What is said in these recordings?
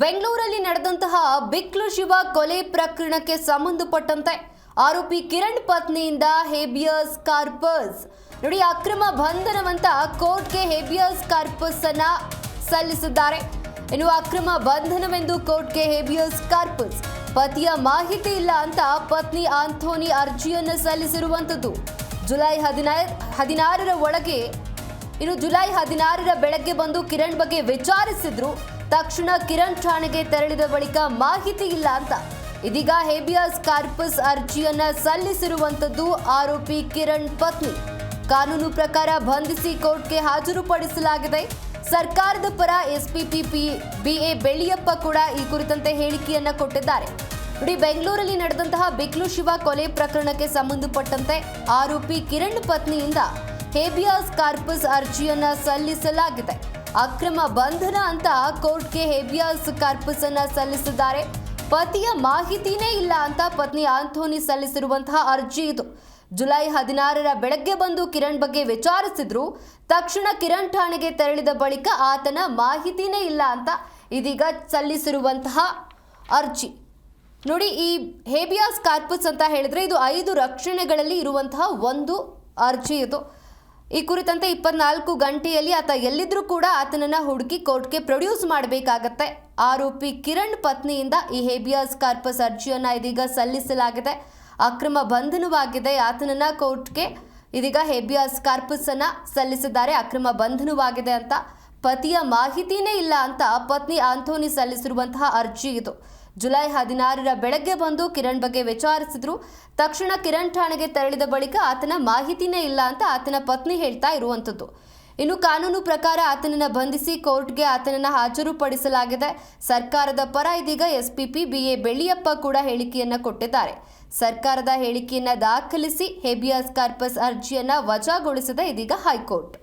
ಬೆಂಗಳೂರಲ್ಲಿ ನಡೆದಂತಹ ಬಿಕ್ಲು ಶಿವ ಕೊಲೆ ಪ್ರಕರಣಕ್ಕೆ ಸಂಬಂಧಪಟ್ಟಂತೆ ಆರೋಪಿ ಕಿರಣ್ ಪತ್ನಿಯಿಂದ ಹೇಬಿಯಸ್ ಕಾರ್ಪಸ್. ನೋಡಿ, ಅಕ್ರಮ ಬಂಧನವಂತ ಕೋರ್ಟ್ಗೆ ಹೇಬಿಯಸ್ ಕಾರ್ಪಸ್ ಅನ್ನ ಸಲ್ಲಿಸಿದ್ದಾರೆ. ಇನ್ನು ಅಕ್ರಮ ಬಂಧನವೆಂದು ಕೋರ್ಟ್ಗೆ ಹೇಬಿಯಸ್ ಕಾರ್ಪಸ್ ಪತಿಯ ಮಾಹಿತಿ ಇಲ್ಲ ಅಂತ ಪತ್ನಿ ಆಂಥೋನಿ ಅರ್ಜಿಯನ್ನು ಸಲ್ಲಿಸಿರುವಂಥದ್ದು. ಜುಲೈ ಹದಿನೈದು, ಹದಿನಾರರ ಒಳಗೆ ಇನ್ನು ಜುಲೈ ಹದಿನಾರರ ಬೆಳಗ್ಗೆ ಬಂದು ಕಿರಣ್ ಬಗ್ಗೆ ವಿಚಾರಿಸಿದ್ರು. ತಕ್ಷಣ ಕಿರಣ್ ಠಾಣೆಗೆ ತೆರಳಿದ ಬಳಿಕ ಮಾಹಿತಿ ಇಲ್ಲ ಅಂತ. ಇದೀಗ ಹೇಬಿಯಸ್ ಕಾರ್ಪಸ್ ಅರ್ಜಿಯನ್ನ ಸಲ್ಲಿಸಿರುವಂತದ್ದು ಆರೋಪಿ ಕಿರಣ್ ಪತ್ನಿ. ಕಾನೂನು ಪ್ರಕಾರ ಬಂಧಿಸಿ ಕೋರ್ಟ್ಗೆ ಹಾಜರುಪಡಿಸಲಾಗಿದೆ. ಸರ್ಕಾರದ ಪರ ಎಸ್ಪಿಪಿ ಬಿಎ ಬೆಳ್ಳಿಯಪ್ಪ ಕೂಡ ಈ ಕುರಿತಂತೆ ಹೇಳಿಕೆಯನ್ನ ಕೊಟ್ಟಿದ್ದಾರೆ. ನೋಡಿ ಬೆಂಗಳೂರಲ್ಲಿ ನಡೆದಂತಹ ಬಿಕ್ಲು ಶಿವ ಕೊಲೆ ಪ್ರಕರಣಕ್ಕೆ ಸಂಬಂಧಪಟ್ಟಂತೆ ಆರೋಪಿ ಕಿರಣ್ ಪತ್ನಿಯಿಂದ ಹೇಬಿಯಾಸ್ ಕಾರ್ಪಸ್ ಅರ್ಜಿಯನ್ನ ಸಲ್ಲಿಸಲಾಗಿದೆ. ಅಕ್ರಮ ಬಂಧನ ಅಂತ ಕೋರ್ಟ್ಗೆ ಹೇಬಿಯಾಸ್ ಕಾರ್ಪಸ್ ಅನ್ನ ಸಲ್ಲಿಸಿದ್ದಾರೆ. ಪತಿಯ ಮಾಹಿತಿನೇ ಇಲ್ಲ ಅಂತ ಪತ್ನಿ ಆಂಥೋನಿ ಸಲ್ಲಿಸಿರುವಂತಹ ಅರ್ಜಿ ಇದು. ಜುಲೈ ಹದಿನಾರರ ಬೆಳಗ್ಗೆ ಬಂದು ಕಿರಣ್ ಬಗ್ಗೆ ವಿಚಾರಿಸಿದ್ರು. ತಕ್ಷಣ ಕಿರಣ್ ಠಾಣೆಗೆ ತೆರಳಿದ ಬಳಿಕ ಆತನ ಮಾಹಿತಿನೇ ಇಲ್ಲ ಅಂತ ಇದೀಗ ಸಲ್ಲಿಸಿರುವಂತಹ ಅರ್ಜಿ. ನೋಡಿ, ಈ ಹೇಬಿಯಾಸ್ ಕಾರ್ಪಸ್ ಅಂತ ಹೇಳಿದ್ರೆ ಇದು ಐದು ರಕ್ಷಣೆಗಳಲ್ಲಿ ಇರುವಂತಹ ಒಂದು ಅರ್ಜಿ ಇದು. ಈ ಕುರಿತಂತೆ ಇಪ್ಪತ್ನಾಲ್ಕು ಗಂಟೆಯಲ್ಲಿ ಆತ ಎಲ್ಲಿದ್ರೂ ಕೂಡ ಆತನನ್ನ ಹುಡುಕಿ ಕೋರ್ಟ್ಗೆ ಪ್ರೊಡ್ಯೂಸ್ ಮಾಡಬೇಕಾಗತ್ತೆ. ಆರೋಪಿ ಕಿರಣ್ ಪತ್ನಿಯಿಂದ ಈ ಹೇಬಿಯಾಸ್ ಕಾರ್ಪಸ್ ಅರ್ಜಿಯನ್ನ ಇದೀಗ ಸಲ್ಲಿಸಲಾಗಿದೆ. ಅಕ್ರಮ ಬಂಧನವಾಗಿದೆ. ಆತನನ್ನ ಕೋರ್ಟ್ಗೆ ಇದೀಗ ಹೇಬಿಯಾಸ್ ಕಾರ್ಪಸ್ ಅನ್ನ ಸಲ್ಲಿಸಿದ್ದಾರೆ. ಅಕ್ರಮ ಬಂಧನವಾಗಿದೆ ಅಂತ ಪತಿಯ ಮಾಹಿತಿನೇ ಇಲ್ಲ ಅಂತ ಪತ್ನಿ ಆಂಥೋನಿ ಸಲ್ಲಿಸಿರುವಂತಹ ಅರ್ಜಿ ಇದು. ಜುಲೈ ಹದಿನಾರರ ಬೆಳಗ್ಗೆ ಬಂದು ಕಿರಣ್ ಬಗ್ಗೆ ವಿಚಾರಿಸಿದ್ರು. ತಕ್ಷಣ ಕಿರಣ್ ಠಾಣೆಗೆ ತೆರಳಿದ ಬಳಿಕ ಆತನ ಮಾಹಿತಿನೇ ಇಲ್ಲ ಅಂತ ಆತನ ಪತ್ನಿ ಹೇಳ್ತಾ ಇರುವಂಥದ್ದು ಇನ್ನು ಕಾನೂನು ಪ್ರಕಾರ ಆತನನ್ನ ಬಂಧಿಸಿ ಕೋರ್ಟ್ಗೆ ಆತನನ್ನ ಹಾಜರುಪಡಿಸಲಾಗಿದೆ. ಸರ್ಕಾರದ ಪರ ಇದೀಗ ಎಸ್ಪಿಪಿ ಬಿಎ ಬೆಳ್ಳಿಯಪ್ಪ ಕೂಡ ಹೇಳಿಕೆಯನ್ನು ಕೊಟ್ಟಿದ್ದಾರೆ. ಸರ್ಕಾರದ ಹೇಳಿಕೆಯನ್ನು ದಾಖಲಿಸಿ ಹೇಬಿಯಾಸ್ ಕಾರ್ಪಸ್ ಅರ್ಜಿಯನ್ನ ವಜಾಗೊಳಿಸಿದೆ ಇದೀಗ ಹೈಕೋರ್ಟ್.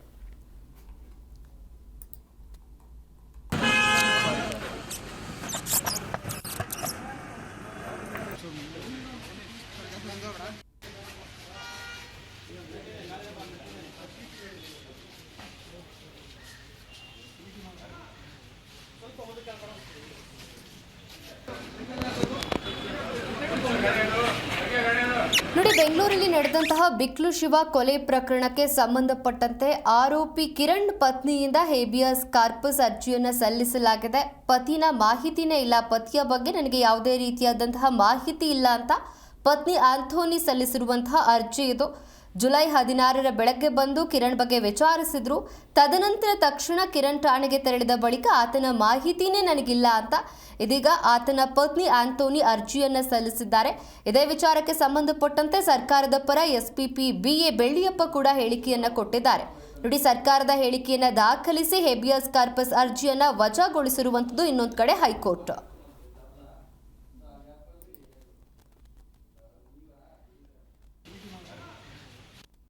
ನೋಡಿ, ಬೆಂಗಳೂರಲ್ಲಿ ನಡೆದಂತಹ ಬಿಕ್ಲು ಶಿವ ಕೊಲೆ ಪ್ರಕರಣಕ್ಕೆ ಸಂಬಂಧಪಟ್ಟಂತೆ ಆರೋಪಿ ಕಿರಣ್ ಪತ್ನಿಯಿಂದ ಹೇಬಿಯಸ್ ಕಾರ್ಪಸ್ ಅರ್ಜಿಯನ್ನು ಸಲ್ಲಿಸಲಾಗಿದೆ. ಪತಿನ ಮಾಹಿತಿನೇ ಇಲ್ಲ. ಪತಿಯ ಬಗ್ಗೆ ನನಗೆ ಯಾವುದೇ ರೀತಿಯಾದಂತಹ ಮಾಹಿತಿ ಇಲ್ಲ ಅಂತ ಪತ್ನಿ ಆಂಥೋನಿ ಸಲ್ಲಿಸಿರುವಂತಹ ಅರ್ಜಿ ಇದು. ಜುಲೈ ಹದಿನಾರರ ಬೆಳಗ್ಗೆ ಬಂದು ಕಿರಣ್ ಬಗ್ಗೆ ವಿಚಾರಿಸಿದ್ರು. ತದನಂತರ ತಕ್ಷಣ ಕಿರಣ್ ಠಾಣೆಗೆ ತೆರಳಿದ ಬಳಿಕ ಆತನ ಮಾಹಿತಿನೇ ನನಗಿಲ್ಲ ಅಂತ. ಇದೀಗ ಆತನ ಪತ್ನಿ ಆಂಥೋನಿ ಅರ್ಜಿಯನ್ನ ಸಲ್ಲಿಸಿದ್ದಾರೆ. ಇದೇ ವಿಚಾರಕ್ಕೆ ಸಂಬಂಧಪಟ್ಟಂತೆ ಸರ್ಕಾರದ ಪರ ಎಸ್ಪಿಪಿ ಎ ಬೆಳ್ಳಿಯಪ್ಪ ಕೂಡ ಹೇಳಿಕೆಯನ್ನ ಕೊಟ್ಟಿದ್ದಾರೆ. ನೋಡಿ, ಸರ್ಕಾರದ ಹೇಳಿಕೆಯನ್ನ ದಾಖಲಿಸಿ ಹೆಬಿಯಸ್ ಕಾರ್ಪಸ್ ಅರ್ಜಿಯನ್ನ ವಜಾಗೊಳಿಸಿರುವಂತದ್ದು ಇನ್ನೊಂದು ಕಡೆ ಹೈಕೋರ್ಟ್.